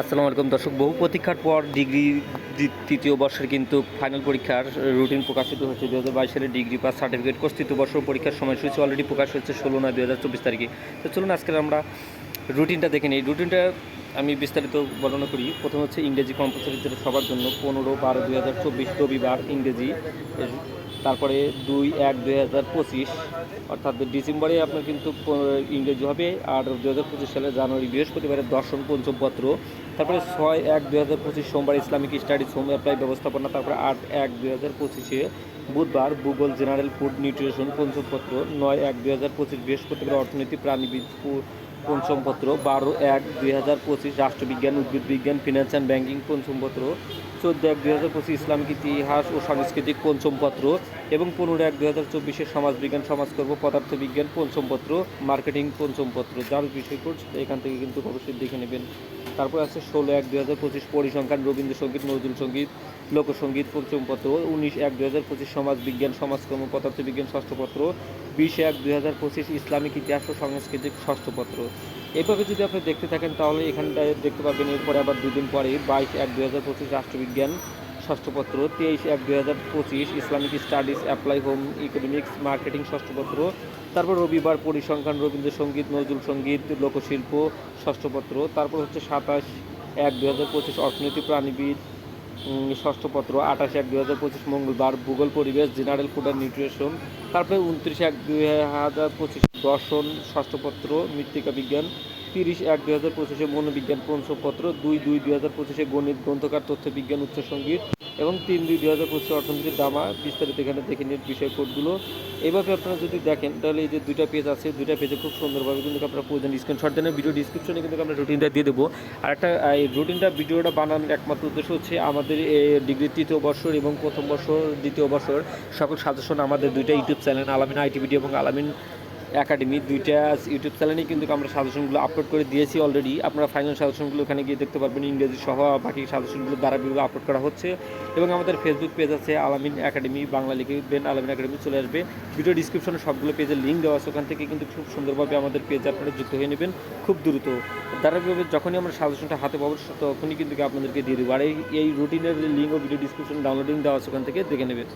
আসসালামু আলাইকুম, দর্শক। বহু প্রতীক্ষার পর ডিগ্রি তৃতীয় বর্ষের কিন্তু ফাইনাল পরীক্ষার রুটিন প্রকাশিত হয়েছে। দু হাজার বাইশ সালের ডিগ্রি পাস সার্টিফিকেট কোর্স তৃতীয় বর্ষ পরীক্ষার সময়সূচি অলরেডি প্রকাশ হয়েছে ষোলো নয় দু হাজার চব্বিশ তারিখে। তো চলুন আজকে আমরা রুটিনটা দেখে নিই। রুটিনটা আমি বিস্তারিত বর্ণনা করি। প্রথম হচ্ছে ইংরেজি কম্পালসারি সবার জন্য পনেরো বারো দুই হাজার চব্বিশ রবিবার ইংরেজি। তারপরে দুই এক দুই হাজার পঁচিশ অর্থাৎ ডিসেম্বরে আপনার কিন্তু ইংরেজি হবে আর দু হাজার পঁচিশ সালে জানুয়ারি বৃহস্পতিবারের দর্শন পঞ্চম পত্র। তারপরে ছয় এক দু হাজার পঁচিশ সোমবার ইসলামিক স্টাডিজ হোম অ্যাপ্লাই ব্যবস্থাপনা, তারপরে আট এক দু হাজার পঁচিশে বুধবার ভূগোল, জেনারেল, ফুড, নিউট্রিশন পঞ্চম পত্র, নয় এক দু হাজার পঁচিশ বৃহস্পতিবার অর্থনীতি, প্রাণীবিদ পু- পঞ্চম পত্র বারো এক দুই হাজার পঁচিশ রাষ্ট্রবিজ্ঞান উদ্ভিদ বিজ্ঞান ফিনান্স অ্যান্ড ব্যাংকিং পঞ্চম পত্র চোদ্দ এক দুই হাজার পঁচিশ ইসলামিক ইতিহাস ও সাংস্কৃতিক পঞ্চমপত্র এবং পনেরো এক দুই হাজার চব্বিশে সমাজবিজ্ঞান সমাজকর্ম, পদার্থবিজ্ঞান পঞ্চমপত্র মার্কেটিং পঞ্চমপত্র যার বিষয় কোর্স এখান থেকে কিন্তু অবশ্যই দেখে নেবেন। তারপর আছে ষোলো এক দুই হাজার পঁচিশ পরিসংখ্যান, রবীন্দ্রসঙ্গীত নজরুল সংগীত লোকসঙ্গীত পঞ্চমপত্র উনিশ এক দুই হাজার পঁচিশ সমাজবিজ্ঞান সমাজকর্ম, পদার্থবিজ্ঞান ষষ্ঠ পত্র, বিশ এক দুই হাজার পঁচিশ ইসলামিক ইতিহাস ও সাংস্কৃতিক ষষ্ঠ পত্র। এভাবে যদি আপনি দেখতে থাকেন, তাহলে এখানটায় দেখতে পাবেন এরপরে আবার দুদিন পরে বাইশ এক দুই হাজার পঁচিশ রাষ্ট্রবিজ্ঞান ষষ্ঠপত্র, তেইশ এক দুই হাজার পঁচিশ Islamic studies, apply home economics, marketing ষষ্ঠপত্র, তারপর রবিবার পরিসংখ্যান, রবীন্দ্রসঙ্গীত, নজরুল সংগীত, লোকশিল্প ষষ্ঠপত্র, তারপর হচ্ছে সাতাশ এক দুই হাজার পঁচিশ অর্থনীতি প্রাণীবিদ ষষ্ঠপত্র, আঠাশ এক দুই হাজার পঁচিশ মঙ্গলবার ভূগোল, পরিবেশ, জেনারেল ফুড অ্যান্ড নিউট্রিশন, তারপরে উনত্রিশ এক দুই হাজার পঁচিশ দর্শন, ষষ্ঠপত্র, মৃত্তিকা বিজ্ঞান, তিরিশ এক দুই হাজার পঁচিশে মনোবিজ্ঞান পঞ্চপত্র দুই দুই দুই হাজার পঁচিশে গণিত, গ্রন্থকার তথ্য বিজ্ঞান উচ্চ সংগীত এবং তিন দুই দুই হাজার পঁচিশে অর্থনীতির দামা, বিস্তারিত এখানে দেখে নিন বিষয় কোডগুলো এইভাবে আপনারা যদি দেখেন, তাহলে এই যে দুইটা পেজ আছে, দুইটা পেজে খুব সুন্দরভাবে কিন্তু আপনারা প্রয়োজন স্ক্রিনশট দেন ভিডিও ডিসক্রিপশনে কিন্তু আমরা রুটিনটা দিয়ে দেবো। আর একটা এই রুটিনটা ভিডিওটা বানানোর একমাত্র উদ্দেশ্য হচ্ছে আমাদের ডিগ্রি তৃতীয় বর্ষর এবং প্রথম বর্ষ দ্বিতীয় বর্ষর সকল সাজেশন আমাদের দুইটা ইউটিউব চ্যানেল আলামিন আইটিভিডি এবং আলামিন একাডেমি দুইটা ইউটিউব চ্যানেলেই কিন্তু আমরা সাজেশনগুলো আপলোড করে দিয়েছি অলরেডি আপনারা ফাইনাল সাজেশনগুলো ওখানে গিয়ে দেখতে পারবেন, ইংরেজি সহ বাকি সাজেশনগুলো দ্বারা ভিডিও আপলোড করা হচ্ছে। এবং আমাদের ফেসবুক পেজ আছে আলামিন একাডেমি বাংলা লিখে দেন আলামিন একাডেমি চলে আসবে। ভিডিও ডিসক্রিপশনে সবগুলো পেজের লিঙ্ক দেওয়া আছে ওখান থেকে কিন্তু খুব সুন্দরভাবে আমাদের পেজে আপনারা যুক্ত হয়ে নেবেন, খুব দ্রুত। ধারাবাহিকভাবে যখনই আমরা সাজেশনটা হাতে পাবো, তখনই কিন্তু আপনাদেরকে দিয়ে দেবো। আর এই এই রুটিনের লিঙ্ক ও ভিডিও ডিসক্রিপশন ডাউনলোডিং দেওয়া আছে ওখান থেকে দেখে নেবেন।